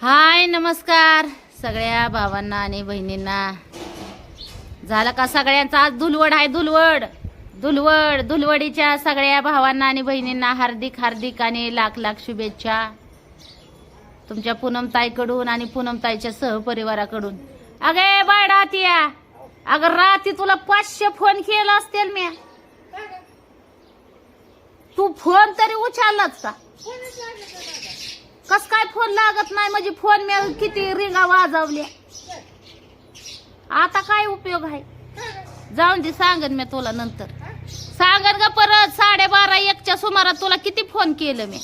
हाय नमस्कार सगळ्या भावांना आणि बहिणींना. झालं का सगळ्यांचा आज धुलवड आहे धुलवड. धुलवड धुलवडीच्या सगळ्या भावांना आणि बहिणींना हार्दिक हार्दिक आणि लाख लाख शुभेच्छा. तुमच्या पूनमताईकडून आणि पूनमताईच्या सहपरिवाराकडून. अगे बाय रातिया अगं राती तुला पाचशे फोन केला असतील मी तू फोन तरी उचललाच का? कस काय फोन लागत नाही? म्हणजे फोन मी किती रिंगा वाजवल्या? आता काय उपयोग आहे? जाऊन दे सांगन मी तुला नंतर. सांगन ग परत साडेबारा एकच्या सुमारात तुला किती फोन केलं मी?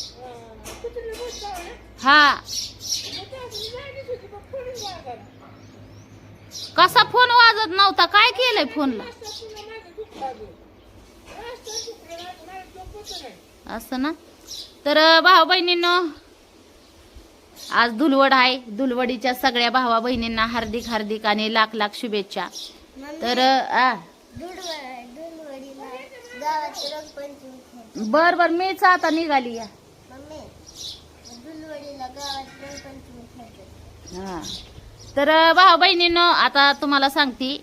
हा. कसा फोन वाजत नव्हता? काय केलंय फोनला? असं ना? तर भाऊ बहिणींना आज धुलवड आहे. धुलवडीच्या सगळ्या भावा बहिणींना हार्दिक हार्दिक आणि लाख लाख शुभेच्छा. तर आ. बर बर मीच आता निघाली या. हा. तर भाऊ बहिणींनो आता तुम्हाला सांगते.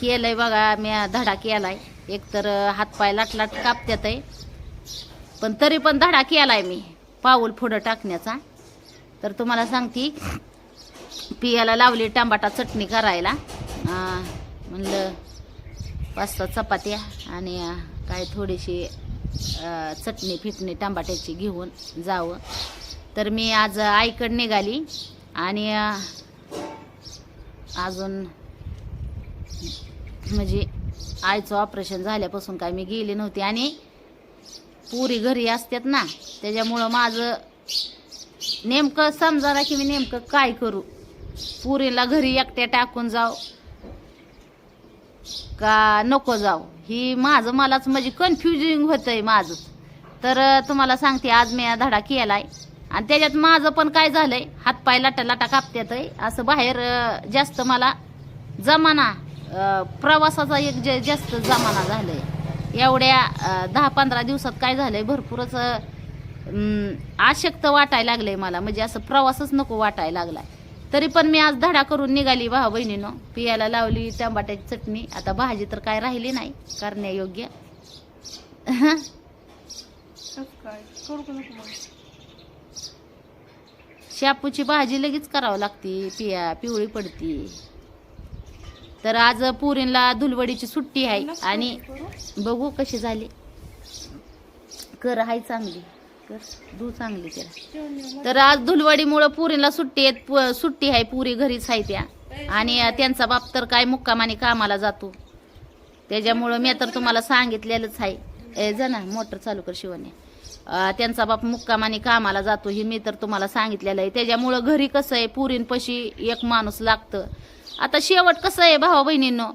केलंय बघा मी धडा केलाय. एक तर हातपाय लाट लाट कापत्यात आहे पण तरी पण धडा केलाय मी. पाऊल पुढं टाकण्याचा. तर तुम्हाला सांगते पियाला लावली टांबाटा चटणी करायला. म्हणलं पाच सहा चपात्या आणि काय थोडीशी चटणी फिटणी टांबाट्याची घेऊन जावं. तर मी आज आईकडं निघाली आणि अजून म्हणजे आईचं ऑपरेशन झाल्यापासून काय मी गेली नव्हती. आणि पुरी घरी असतात ना त्याच्यामुळं माझं नेमकं समजा की मी नेमकं काय करू? पुरीला घरी एकट्या टाकून जाऊ का नको जाऊ? ही माझं मलाच म्हणजे कन्फ्युजिंग होतंय माझं तर तुम्हाला सांगते आज मी हा धडा केलाय. आणि त्याच्यात माझं पण काय झालंय? हातपाय लाटा लाटा कापत्यात असं बाहेर जास्त मला जमाना प्रवासाचा एक जे जास्त जमाना झालाय. एवढ्या दहा पंधरा दिवसात काय झालंय भरपूरच आशक्त वाटायला लागलंय मला. म्हणजे असं प्रवासच नको वाटायला लागलाय. तरी पण मी आज धडा करून निघाली भाऊ बहिणीनं. पियाला लावली टमाट्याची चटणी. आता भाजी तर काय राहिली नाही करण्यायोग्य. शापूची भाजी लगेच करावं लागते पिया पिवळी पडती. तर आज पुरीला धुलवडीची सुट्टी आहे. आणि बघू कशी झाली. कर हाय चांगली. कर. धू चांगली त्याला तर आज धुलवडीमुळं पुरीला सुट्टी आहे पु- सुट्टी आहे पुरी घरीच आहे त्या. आणि त्यांचा बाप तर काय मुक्कामाने कामाला जातो. त्याच्यामुळं मी तर तुम्हाला सांगितलेलंच आहे. ए जा ना मोटर चालू कर शिवाने. त्यांचा बाप मुक्कामाने कामाला जातो हे मी तर तुम्हाला सांगितलेलं आहे. त्याच्यामुळं घरी कसं आहे पुरींपाशी एक माणूस लागतं. आता शेवट कसं आहे भावा बहिणींनो?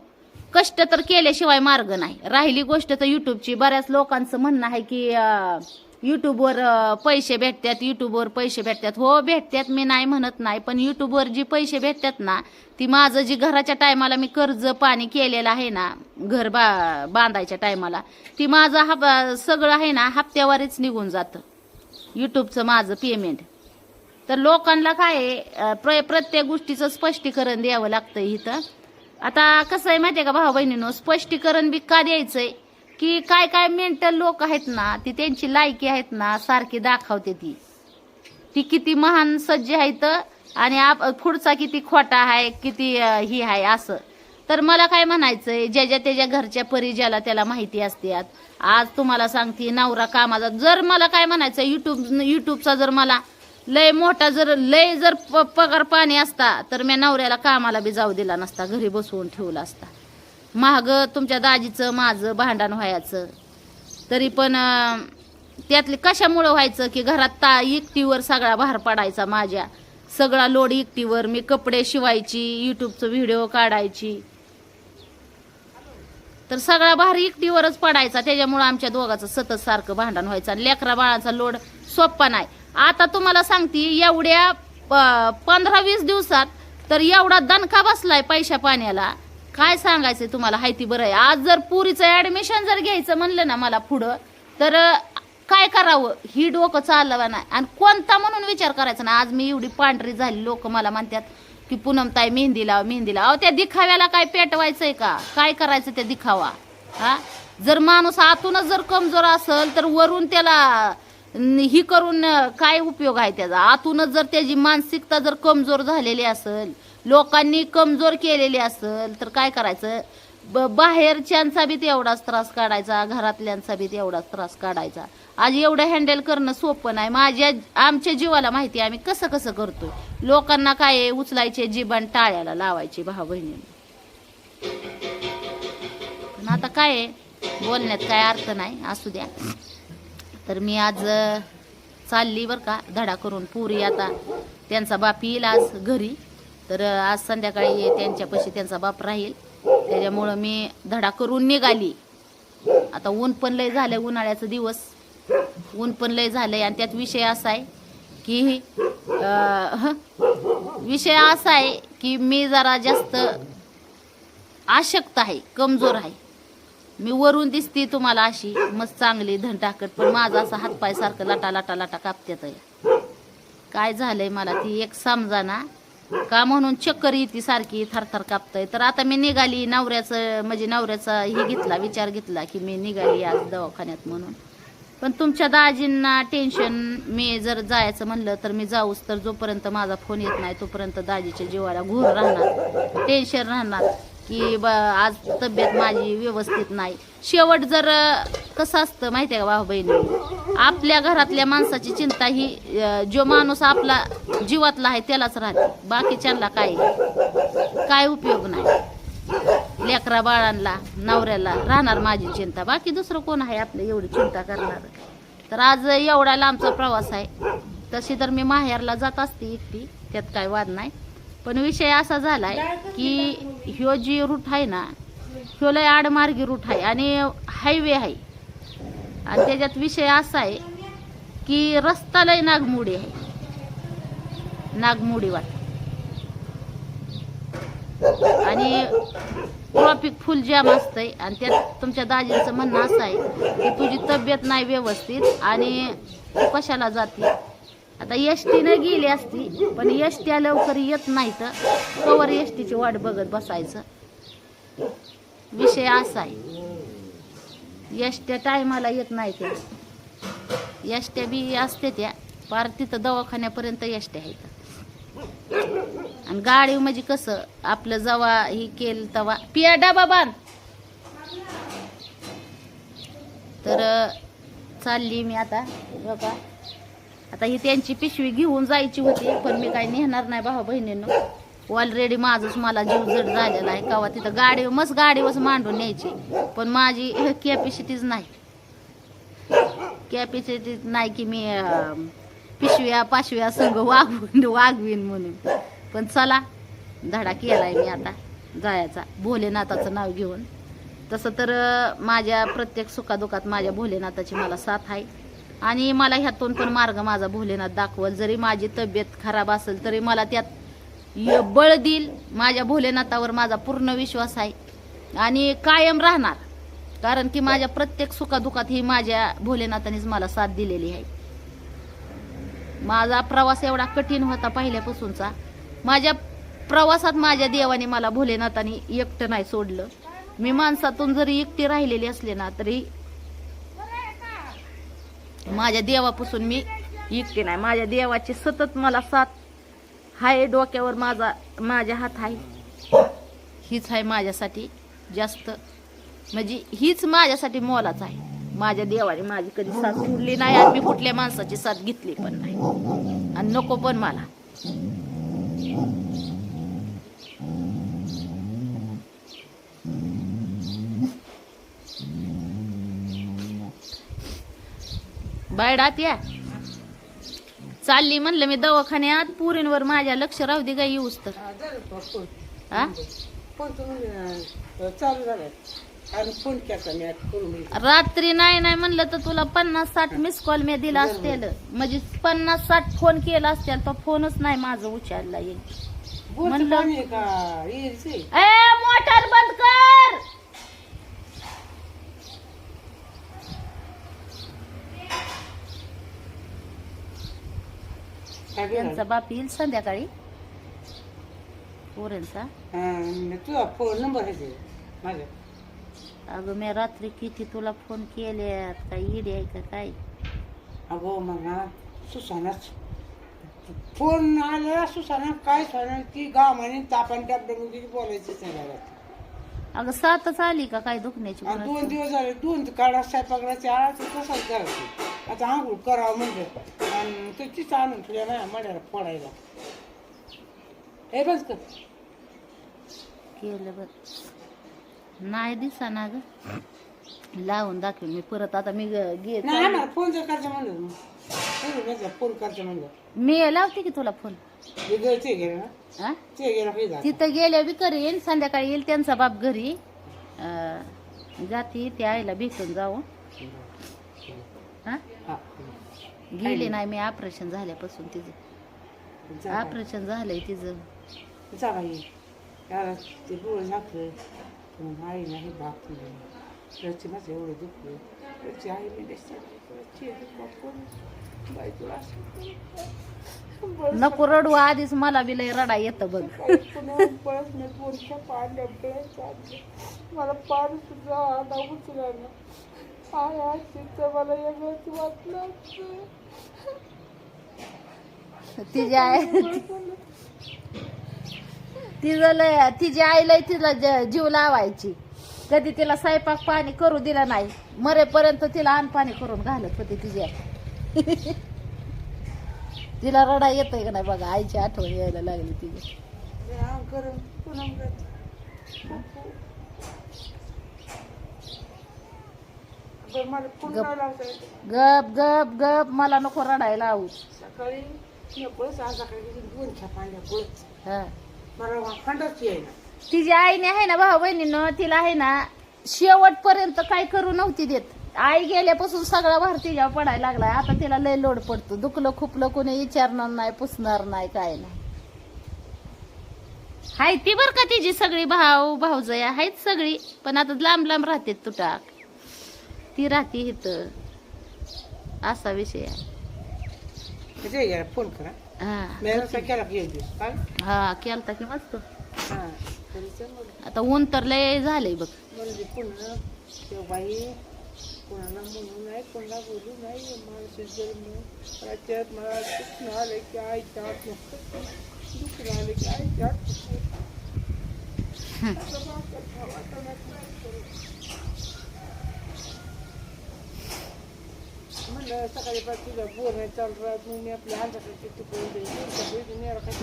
कष्ट तर केल्याशिवाय मार्ग नाही. राहिली गोष्ट तर युट्यूबची बऱ्याच लोकांचं म्हणणं आहे की अं, युट्यूबवर पैसे भेटतात युट्यूबवर पैसे भेटतात. हो भेटतात मी नाही म्हणत नाही पण युट्यूबवर जी पैसे भेटतात ना ती माझं जी घराच्या टायमाला मी कर्ज पाणी केलेलं आहे ना घर बा बांधायच्या टायमाला ती माझं हप सगळं आहे ना हप्त्यावरच निघून जातं. युट्यूबचं माझं पेमेंट तर लोकांना काय आहे, प्र प्रत्येक गोष्टीचं स्पष्टीकरण द्यावं लागतं इथं. आता कसं आहे माहितीये का भाऊ बहिणीनो स्पष्टीकरण बी का द्यायचंय? की काय काय मेंटल लोक आहेत ना ती त्यांची लायकी आहेत ना सारखी दाखवते ती. ती किती महान सज्ज आहेत आणि आप पुढचा किती खोटा आहे किती ही आहे असं. तर मला काय म्हणायचंय ज्या त्याच्या घरच्या परिज्याला त्याला माहिती असते आज तुम्हाला सांगते नवरा कामाचा. जर मला काय म्हणायचं युट्यूब युट्यूबचा जर मला लय मोठा जर लय जर प- पगार पाणी असता तर मी नवऱ्याला कामाला बी जाऊ दिला नसता घरी बसवून ठेवला असता. महाग तुमच्या दाजीचं माझं भांडण व्हायचं. तरी पण त्यातले कशामुळं व्हायचं की घरात ता एकटीवर सगळा भार पडायचा माझ्या. सगळा लोड एकटीवर मी कपडे शिवायची युट्यूबचं व्हिडिओ काढायची. तर सगळा भार एकटीवरच पडायचा त्याच्यामुळं आमच्या दोघाचं सतत सारखं भांडण व्हायचं. आणि लेकरा बाळाचा लोड सोप्पा नाही. आता तुम्हाला सांगते एवढ्या पंधरा वीस दिवसात तर एवढा दणका बसलाय पैशा पाण्याला. काय सांगायचं तुम्हाला? हायती बरं आहे. आज जर पुरीचं ऍडमिशन जर घ्यायचं म्हणलं ना मला पुढं तर काय करावं? ही डोकं चाललं नाही. आणि कोणता म्हणून विचार करायचा ना आज मी एवढी पांढरी झाली लोक मला म्हणतात की पूनम ताई मेहंदी लाव मेहंदी लाव. त्या दिखाव्याला काय पेटवायचंय का? काय करायचं त्या दिखावा? हा? जर माणूस आतूनच जर कमजोर असेल तर वरून त्याला ही करून काय उपयोग आहे त्याचा? आतूनच जर त्याची मानसिकता जर कमजोर झालेली असेल लोकांनी कमजोर केलेली असेल तर काय करायचं? ब- बाहेरच्यांचा बी तेवढाच त्रास काढायचा घरातल्यांचा बी तेवढाच त्रास काढायचा. आज एवढं हँडल करणं सोपं नाही. माझ्या आमच्या जीवाला माहिती आहे आम्ही कसं कसं करतो लोकांना काय आहे, उचलायचे जीवन टाळ्याला लावायचे भाऊ बहिणी पण आता काय आहे, बोलण्यात काय अर्थ नाही. असू द्या. तर मी आज चालली बरं का धडा करून पुरी आता. त्यांचा बाप येईल आज घरी. तर आज संध्याकाळी त्यांच्यापाशी त्यांचा बाप राहील. त्याच्यामुळं मी धडा करून निघाली. आता ऊन पण लय झालं उन्हाळ्याचा दिवस. ऊन पण लय झालं आणि त्यात विषय असा आहे की विषय असा आहे की मी जरा जास्त आशक्त आहे कमजोर आहे. मी वरून दिसते तुम्हाला अशी मस्त चांगली धन टाकत पण माझा असा हातपाय सारखं लाटा लाटा लाटा कापत्यात आहे. काय झालंय मला ती एक समजा ना का म्हणून चक्कर येते सारखी थरथर कापतय. तर आता मी निघाली नवऱ्याचं म्हणजे नवऱ्याचा हे घेतला विचार घेतला की मी निघाली आज दवाखान्यात म्हणून. पण तुमच्या दाजींना टेन्शन मी जर जायचं म्हणलं तर मी जाऊच तर जोपर्यंत माझा फोन येत नाही तोपर्यंत दाजीच्या जीवाला घोर राहणार टेन्शन राहणार. की ब आज तब्येत माझी व्यवस्थित नाही. शेवट जर कसं असतं माहिती आहे का भाऊ बहिणी आपल्या घरातल्या माणसाची चिंता ही जो माणूस आपला जीवातला आहे त्यालाच राहते. बाकीच्यांना काय? काय उपयोग नाही. लेकरा बाळांना नवऱ्याला राहणार माझी चिंता. बाकी दुसरं कोण आहे आपलं एवढी चिंता करणार? तर आज एवढा लांबचा प्रवास आहे. तशी तर मी माहेरला जात असते एकटी. त्यात काय वाद नाही. पण विषय असा झालाय की ह्यो जी रूट आहे ना ह्यो लय आडमार्गी रूट आहे आणि हायवे आहे. आणि त्याच्यात विषय असा आहे की रस्ता लय नागमोडी आहे. नागमोडी वाट. आणि ट्रॉफिक फुल जॅम असतंय. आणि त्यात तुमच्या दाजींचं म्हणणं असं आहे की तुझी तब्येत नाही व्यवस्थित आणि तू कशाला जाते? आता एस न गेली असती पण एस टी लवकर येत नाही तर कवर एस टीची वाट बघत बसायचं. विषय असा आहे. एस ट्या टायमाला येत नाही त्या एस ट्या बी असते त्या पार तिथं दवाखान्यापर्यंत एस त्या आहेत. आणि गाडी म्हणजे कसं आपलं जवा ही केल तवा पिया डबा बांध. तर चालली मी आता बघा. आता ही त्यांची पिशवी घेऊन जायची होती पण मी काही नेणार नाही भाऊ बहिणीनं. ऑलरेडी माझंच मला जीव जड झालेला आहे. कवा तिथं गाडी मस्त गाडीवरच मांडून न्यायची. पण माझी कॅपॅसिटीच नाही. कॅपॅसिटी नाही की मी पिशव्या पाशव्या संघ वागवीन वागवीन म्हणून. पण चला धडा केलाय मी आता. जायचा. भोलेनाथाचं नाव घेऊन. तसं तर माझ्या प्रत्येक सुखादुखात माझ्या भोलेनाथाची मला साथ आहे. आणि मला ह्यातून पण मार्ग माझा भोलेनाथ दाखवल. जरी माझी तब्येत खराब असेल तरी मला त्यात य- बळ देईल. माझ्या भोलेनाथावर माझा पूर्ण विश्वास आहे. आणि कायम राहणार. कारण की माझ्या प्रत्येक सुखादुखात ही माझ्या भोलेनाथानेच मला साथ दिलेली आहे. माझा प्रवास एवढा कठीण होता पहिल्यापासूनचा. माझ्या प्रवासात माझ्या देवाने मला भोलेनाथाने एकटं नाही सोडलं. मी माणसातून जरी एकटी राहिलेली असले ना तरी माझ्या देवापासून मी एकटी नाही. माझ्या देवाची सतत मला साथ हाय डोक्यावर माझा माझ्या हात आहे. हीच आहे माझ्यासाठी जास्त. म्हणजे हीच माझ्यासाठी मोलाच आहे. माझ्या देवाने माझी कधी साथ सोडली नाही आणि मी कुठल्या माणसाची साथ घेतली पण नाही. आणि नको पण मला. बायडात या. चालली म्हणलं मी दवाखान्यात पुरींवर माझ्या लक्ष राहू दे का येऊस तर हा. रात्री नाही नाही म्हणलं तर तुला पन्नास साठ मिस कॉल मी दिला असतेल. म्हणजे पन्नास साठ फोन केला असतील तर फोनच नाही माझं उचलला येईल म्हणलं- ते? ए मोटर बंद कर! बिघडलं? बाप येईल संध्याकाळी. पोरांचा. तुझा फोन नंबर आहे अगं मी रात्री किती तुला फोन केल्यात? काय इडी आहे का काय? अगो मग सुसानाच फोन आला सुसाना काय सांगणार ती गावाने तापान टापल्यामध्ये बोलायचं नाही अगं सातच आली का काय दुखण्याची दोन? दिवस झाले दोन काढा स्वयंपाकराचे आळा तर तसाच करायचं आता आंघोळ करावं म्हणजे आणि आणून तुझ्या माझ्या मड्याला फोडायला. हे बस कर केलं बर. नाही दिसा ना ग. लावून दाखवेल मी परत. आता मी ग- नाही आम्हाला फोन जर करायचं म्हणलं मग. फोन करायचं म्हणलं. मी लावते की तुला फोन? हे गे- ते गेलं ना. हा ते गेलं हे झालं तिथं गेल्या बी करेन संध्याकाळी येईल त्यांचा बाप घरी. अं, जाती त्या आईला भेटून जाऊ हा हा. गेली नाही मी ऑपरेशन झाल्यापासून तिचं. जा. ऑपरेशन झालंय तिचं. जा बाई त्याला ते डोळे झाकलं. पण आई नाही बाप त्याची माझं एवढं दुखलं. त्याची आई मी बाई तुला असं बरं नको रडू आधीच मला बी लय रडा येतं बघ. मला पाणी सुद्धा आजची तर मला वेगळंच वाटलं. असतं. तिची आई तिचं लय तिची आई लय तिला ज- जीव लावायची. कधी तिला स्वयंपाक पाणी करू दिलं नाही. मरेपर्यंत तिला अन्न पाणी करून घालत होती तिची आई. तिला रडा येतोय का नाही बघा. आईची आठवण यायला लागली तिची. मला गप. लावता येतं. गप गप गप मला नको रडायला आऊ. सकाळी नकोच आज सकाळी दोन छापांच्या गोळच हा. मला खंडच येईना. तिच्या आईने आहे ना भाऊ बहिणीनं तिला आहे ना शेवटपर्यंत काय करू नव्हती देत. आई गेल्यापासून सगळा भार तिच्यावर पडायला लागलाय. आता तिला लय लोड पडतो. दुखलं खुपलं कोणी विचारणार नाही पुसणार नाही काय नाही. हाय ती बर का तिची सगळी भाऊ भाऊजया? आहेत सगळी पण आता लांब लांब राहते तुटाक ती राहते इथं. असा विषय आहे. फोन करा? हा. केला की एक दिवस. काय हा केलता की मस्त. हा. आता ऊन तर लय झालंय बघ. म्हणजे पुन्हा ते बाई कोणाला म्हणू नाही कोणाला बोलू नाही माणूस जर राज्यात मला दुखणं आलं की आईच्या आत नको दुखणं आलं की आईच्या आत नाही. सकाळी चालू राहत मग मी आपल्या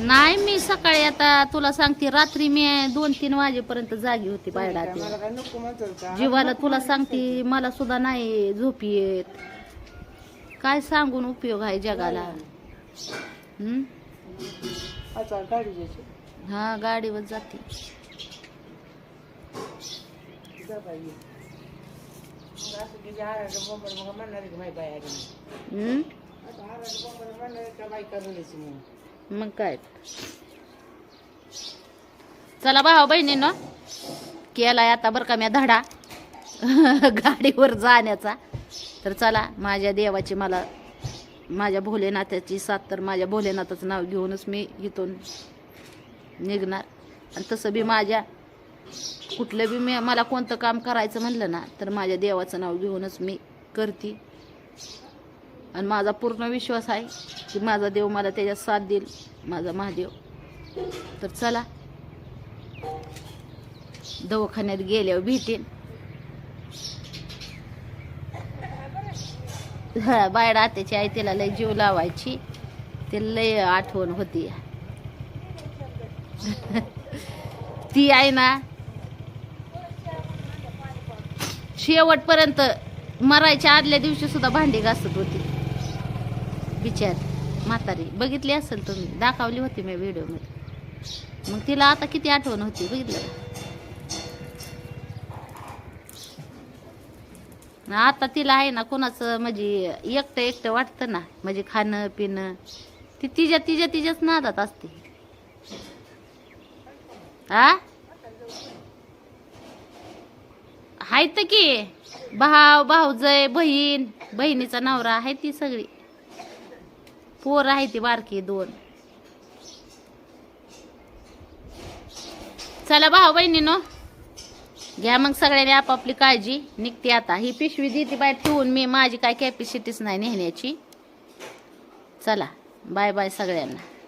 नाही मी सकाळी आता तुला सांगते रात्री मी दोन तीन वाजेपर्यंत जागी होती बायडा मला काय नको जीवाला तुला सांगते मला सुद्धा नाही झोप येत काय सांगून उपयोग आहे जगाला हम्म? गाडी हा गाडीवर जाते जा बाई मग काय? चला भाऊ बहिणीनं केलाय आता बरं का मी धडा. गाडीवर जाण्याचा. तर चला माझ्या देवाची मला माझ्या भोलेनाथाची साथ तर माझ्या भोलेनाथाचं नाव घेऊनच मी इथून निघणार. आणि तसं बी माझ्या कुठलं बी मी मला कोणतं काम करायचं म्हणलं ना तर माझ्या देवाचं नाव घेऊनच मी करते. आणि माझा पूर्ण विश्वास आहे की माझा देव मला त्याच्यात साथ देईल माझा महादेव. तर चला. दवाखान्यात गेल्यावर भेटेन. हा बायडा आत्याची आई तिला लय जीव लावायची. ते लय आठवण होती. ती आहे ना शेवटपर्यंत मरायच्या आदल्या दिवशी सुद्धा भांडी घासत होती. बिचार म्हातारी बघितली असेल तुम्ही दाखवली होती मी व्हिडिओमध्ये. मग तिला आता किती आठवण होती बघितलं आता तिला आहे ना कोणाचं म्हणजे एकटं एकटं वाटतं ना म्हणजे खाणं पिणं ती तिच्या तिच्या तिच्याच नादात असते. हा आहेत की? भाव भाऊजय बहीण बहिणीचा नवरा आहे ती सगळी. पोर आहे ती बारकी दोन. चला भाऊ बहिणीनो घ्या मग सगळ्यांनी आपापली काळजी. निघते आता. ही पिशवी देते बाहेर ठेवून मी. माझी काय कॅपॅसिटीच नाही नेहण्याची चला. बाय बाय सगळ्यांना.